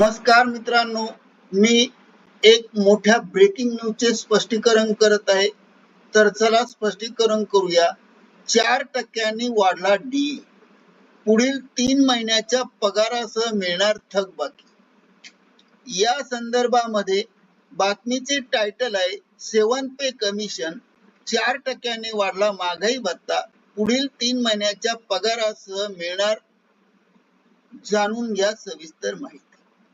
नमस्कार मित्रांनो मी एक मोठ्या ब्रेकिंग न्यूजचे स्पष्टीकरण करत आहे. तर चला स्पष्टीकरण करूया. चार टक्क्यांनी वाढला डी पुढील तीन महिन्याच्या पगारासह मिळणार थकबाकी या संदर्भामध्ये बातमीचे टायटल आहे सेवन पे कमिशन चार टक्क्याने वाढला महागाई भत्ता. पुढील तीन महिन्याच्या पगारासह मिळणार जाणून घ्या सविस्तर माहिती.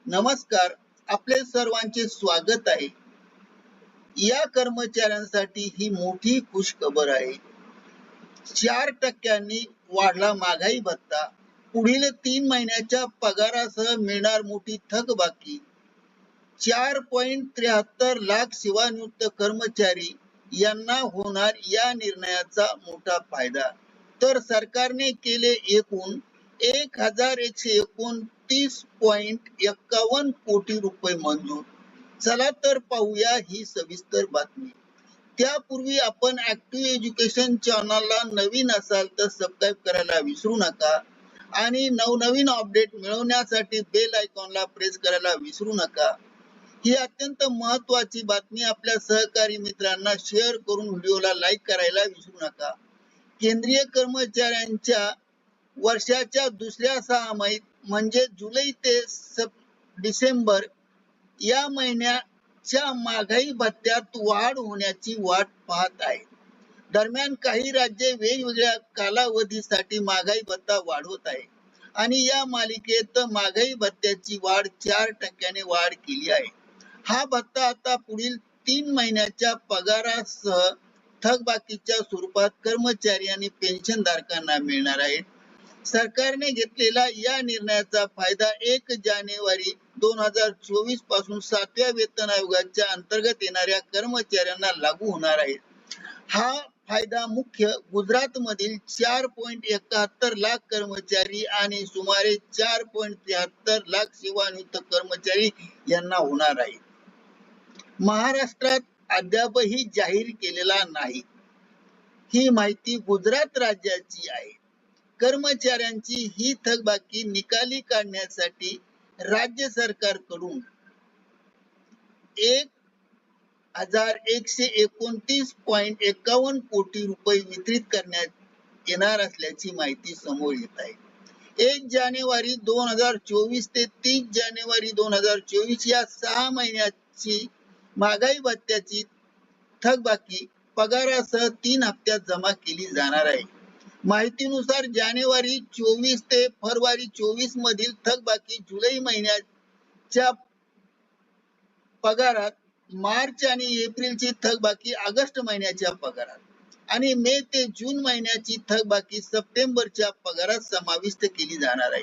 नमस्कार आपले सर्वांचे स्वागत आहे. या कर्मचाऱ्यांसाठी ही मोठी खुशखबर आहे. चार टक्क्यांनी वाढला महागाई भत्ता. पुढील तीन महिन्याच्या पगारासह मिळणार मोठी थकबाकी चार पॉइंट त्र्याहत्तर लाख सेवानिवृत्त कर्मचारी यांना होणार या निर्णयाचा मोठा फायदा. तर सरकारने केले एकूण एक हजार एकशे एकोणतीस पॉइंट एक्कावन्न कोटी रुपये मंजूर. चला तर पाहूया ही सविस्तर बातमी. त्यापूर्वी आपण ऍक्टिव्ह एज्युकेशन चॅनलला नवीन असाल तर सबस्क्राईब करायला विसरू नका. आणि नवनवीन अपडेट मिळवण्यासाठी बेल आयकॉनला प्रेस करायला विसरू नका. ही अत्यंत महत्वाची बातमी आपल्या सहकारी मित्रांना शेअर करून व्हिडिओला लाईक करायला विसरू नका. केंद्रीय कर्मचाऱ्यांच्या वर्षाच्या दुसऱ्या सहामाहीत म्हणजे जुलै ते डिसेंबर या महिन्याच्या महागाई भत्त्यात वाढ होण्याची वाट पाहत आहे. दरम्यान काही राज्ये वेगवेगळ्या कालावधीसाठी महागाई भत्ता वाढवत आहे आणि या मालिकेत महागाई भत्त्याची वाढ चार टक्क्याने वाढ केली आहे. हा भत्ता आता पुढील तीन महिन्याच्या पगारासह थकबाकीच्या स्वरूपात कर्मचारी आणि पेन्शनधारकांना मिळणार आहे सरकारने घेतलेला या निर्णयाचा फायदा एक जानेवारी दोन हजार चोवीसपासून सातव्या वेतन आयोगाच्या अंतर्गत येणाऱ्या कर्मचाऱ्यांना लागू होणार आहे. हा फायदा मुख्य गुजरात मधील चार पॉइंट एकाहत्तर लाख कर्मचारी आणि सुमारे चार पॉइंट त्र्याहत्तर लाख सेवानिवृत्त कर्मचारी यांना होणार आहे. महाराष्ट्रात अद्यापही जाहीर केलेला नाही. ही माहिती गुजरात राज्याची आहे. कर्मचाऱ्यांची ही थकबाकी निकाली काढण्यासाठी राज्य सरकारकडून एक हजार एकशे एकोणतीस पॉइंट एकावन्न कोटी रुपये वितरित करण्यात येणार असल्याची माहिती समोर येत आहे. एक जानेवारी दोन हजार चोवीस ते तीस जानेवारी दोन हजार चोवीस या सहा महिन्याची महागाई भत्त्याची थकबाकी पगारासह तीन हप्त्यात जमा केली जाणार आहे. माहितीनुसार जानेवारी चोवीस ते फरवरी चोवीस मधील थकबाकी जुलै महिन्याच्या पगारात मार्च आणि एप्रिलची थकबाकी ऑगस्ट महिन्याच्या पगारात आणि मे ते जून महिन्याची थकबाकी सप्टेंबरच्या पगारात समाविष्ट केली जाणार आहे.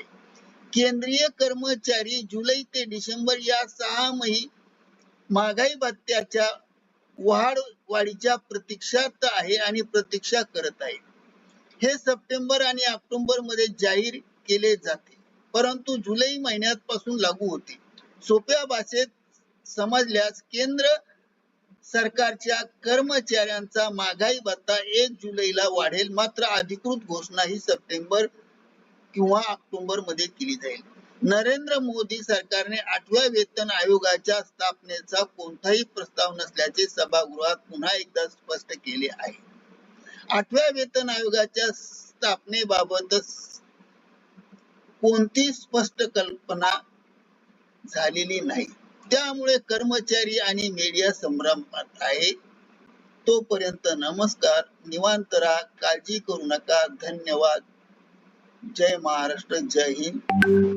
केंद्रीय कर्मचारी जुलै ते डिसेंबर या सहा मही महागाई भत्त्याच्या वाढ वाढीच्या प्रतीक्षात आहे आणि प्रतीक्षा करत आहे. हे सप्टेंबर आणि ऑक्टोबरमध्ये जाहीर केले जाते. परंतु जुलै महिन्यापासून लागू होते. सोप्या भाषेत समजल्यास केंद्र सरकारच्या कर्मचाऱ्यांचा महागाई भत्ता एक जुलैला वाढेल. मात्र अधिकृत घोषणा ही सप्टेंबर किंवा ऑक्टोबरमध्ये केली जाईल. नरेंद्र मोदी सरकारने आठव्या वेतन आयोगाच्या स्थापनेचा कोणताही प्रस्ताव नसल्याचे सभागृहात पुन्हा एकदा स्पष्ट केले आहे. आठव्या वेतन आयोगाच्या स्थापनेबाबत कोणती स्पष्ट कल्पना झालेली नाही. त्यामुळे कर्मचारी आणि मीडिया संभ्रमात आहे. तोपर्यंत नमस्कार निवांत राहा काळजी करू नका. धन्यवाद. जय महाराष्ट्र जय हिंद.